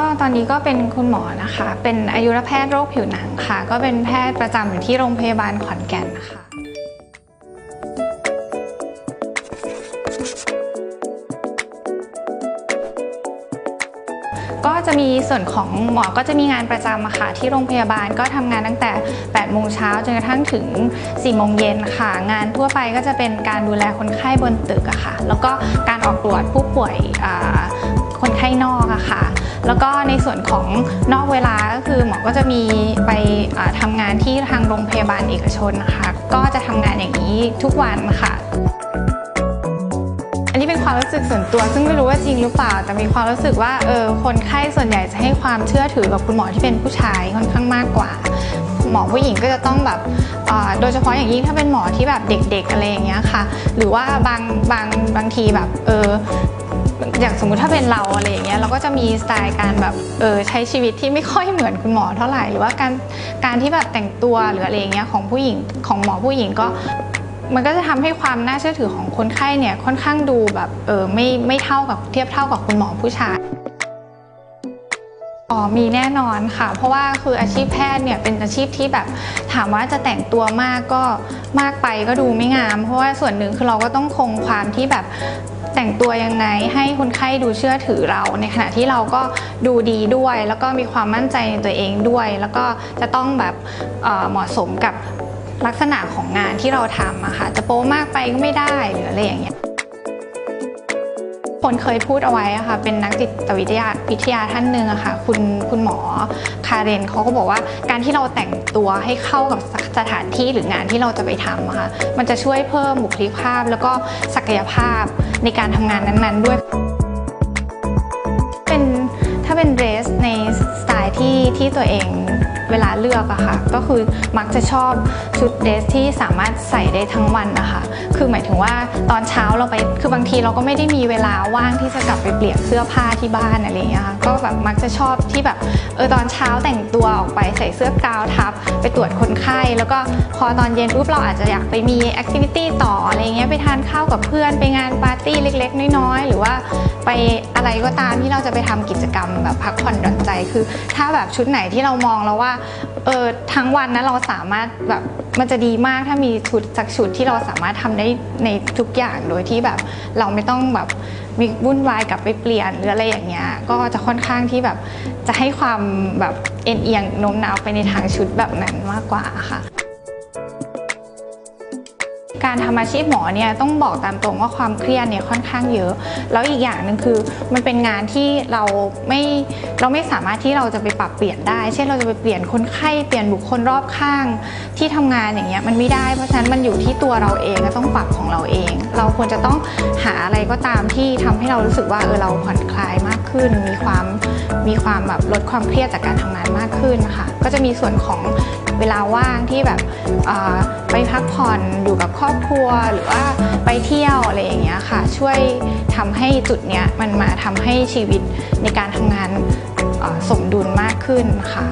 ็ตอนนี้ก็เป็นคุณหมอนะคะ เป็นอายุรแพทย์โรคผิวหนังค่ะ ก็เป็นแพทย์ประจำอยู่ที่โรงพยาบาลขอนแก่นนะคะก็จะมีส่วนของหมอก็จะมีงานประจำค่ะที่โรงพยาบาลก็ทำงานตั้งแต่ 8 โมงเช้าจนกระทั่งถึง 4 โมงเย็นค่ะ งานทั่วไปก็จะเป็นการดูแลคนไข้บนตึกอะค่ะ แล้วก็การออกตรวจผู้ป่วยอ่า คนไข้นอกอะค่ะ แล้วก็ในส่วนของนอกเวลาก็คือหมอก็จะมีไปอ่าทำงานที่ทางโรงพยาบาลเอกชนนะคะ ก็จะทำงานอย่างนี้ทุกวันค่ะอันนี้เป็นความรู้สึกส่วนตัว ซึ่งไม่รู้ว่าจริงหรือเปล่า แต่มีความรู้สึกว่าเออคนไข้ส่วนใหญ่จะให้ความเชื่อถือกับคุณหมอที่เป็นผู้ชายค่อนข้างมากกว่า หมอผู้หญิงก็จะต้องแบบโดยเฉพาะอย่างยิ่งถ้าเป็นหมอที่แบบเด็กๆอะไรอย่างเงี้ยค่ะ หรือว่าบางบางบางทีแบบเออ อย่างสมมุติถ้าเป็นเราอะไรอย่างเงี้ยเราก็จะมีสไตล์การแบบเออใช้ชีวิตที่ไม่ค่อยเหมือนคุณหมอเท่าไหร่หรือว่าการการที่แบบแต่งตัวหรืออะไรอย่างเงี้ยของผู้หญิงของหมอผู้หญิงก็มันก็จะทำให้ความน่าเชื่อถือของคนไข้เนี่ยค่อนข้างดูแบบเออไม่ไม่เท่ากับเทียบเท่ากับคุณหมอผู้ชายอ๋อมีแน่นอนค่ะ เพราะว่าคืออาชีพแพทย์เนี่ยเป็นอาชีพที่แบบถามว่าจะแต่งตัวมากก็มากไปก็ดูไม่งาม เพราะว่าส่วนหนึ่งคือเราก็ต้องคงความที่แบบ แต่งตัวยังไงให้คนไข้ดูเชื่อถือเรา ในขณะที่เราก็ดูดีด้วย แล้วก็มีความมั่นใจในตัวเองด้วย แล้วก็จะต้องแบบเเหมาะสมกับลักษณะของงานที่เราทำอะค่ะจะโป๊มากไปก็ไม่ได้หรืออะไรอย่างเงี้ยคนเคยพูดเอาไว้อะค่ะเป็นนักจิตวิทยาวิทยาท่านหนึ่งอะค่ะคุณคุณหมอคาเรนเขาก็บอกว่าการที่เราแต่งตัวให้เข้ากับสถานที่หรืองานที่เราจะไปทำอะค่ะมันจะช่วยเพิ่มบุคลิกภาพแล้วก็ศักยภาพ ในการทำงานนั้นๆด้วย เป็นถ้าเป็นเดรสในสไตล์ที่ที่ตัวเอง เวลาเลือกอะค่ะ ก็คือมักจะชอบชุดเดรสที่สามารถใส่ได้ทั้งวันนะคะ คือหมายถึงว่าตอนเช้าเราไป คือบางทีเราก็ไม่ได้มีเวลาว่างที่จะกลับไปเปลี่ยนเสื้อผ้าที่บ้านอะไรอย่างเงี้ยค่ะ ก็แบบมักจะชอบที่แบบเออตอนเช้าแต่งตัวออกไปใส่เสื้อกาวทับ ไปตรวจคนไข้ แล้วก็พอตอนเย็นปุ๊บเราอาจจะอยากไปมีแอคทิวิตี้ต่ออะไรเงี้ย ไปทานข้าวกับเพื่อน ไปงานปาร์ตี้เล็ก ๆ น้อยๆ หรือว่าไปอะไรก็ตามที่เราจะไปทำกิจกรรมแบบพักผ่อนหย่อนใจ คือ ถ้าแบบชุดไหนที่เรามองแล้วว่าเออทั้งวันนะเราสามารถแบบมันจะดีมากถ้ามีชุดสักชุดที่เราสามารถทำได้ในทุกอย่างโดยที่แบบเราไม่ต้องแบบมีวุ่นวายกลับไปเปลี่ยนหรืออะไรอย่างเงี้ยก็จะค่อนข้างที่แบบจะให้ความแบบเอ็นเอียงโน้มน้าวไปในทางชุดแบบนั้นมากกว่าค่ะ การทำอาชีพหมอเนี่ยต้องบอกตามตรงว่าความเครียดเนี่ยค่อนข้างเยอะ แล้วอีกอย่างหนึ่งคือมันเป็นงานที่เราไม่เราไม่สามารถที่เราจะไปปรับเปลี่ยนได้ เช่นเราจะไปเปลี่ยนคนไข้เปลี่ยนบุคคลรอบข้างที่ทำงานอย่างเงี้ยมันไม่ได้เพราะฉะนั้นมันอยู่ที่ตัวเราเองก็ต้องปรับของเราเอง เราควรจะต้องหาอะไรก็ตามที่ทำให้เรารู้สึกว่าเออเราผ่อนคลายมากขึ้น มีความมีความแบบลดความเครียดจากการทำงานมากขึ้นค่ะก็จะมีส่วนของ เวลาว่างที่แบบไปพักผ่อนอยู่กับครอบครัวหรือว่าไปเที่ยวอะไรอย่างเงี้ยค่ะ ช่วยทำให้จุดเนี้ยมันมาทำให้ชีวิตในการทำงานสมดุลมากขึ้นค่ะ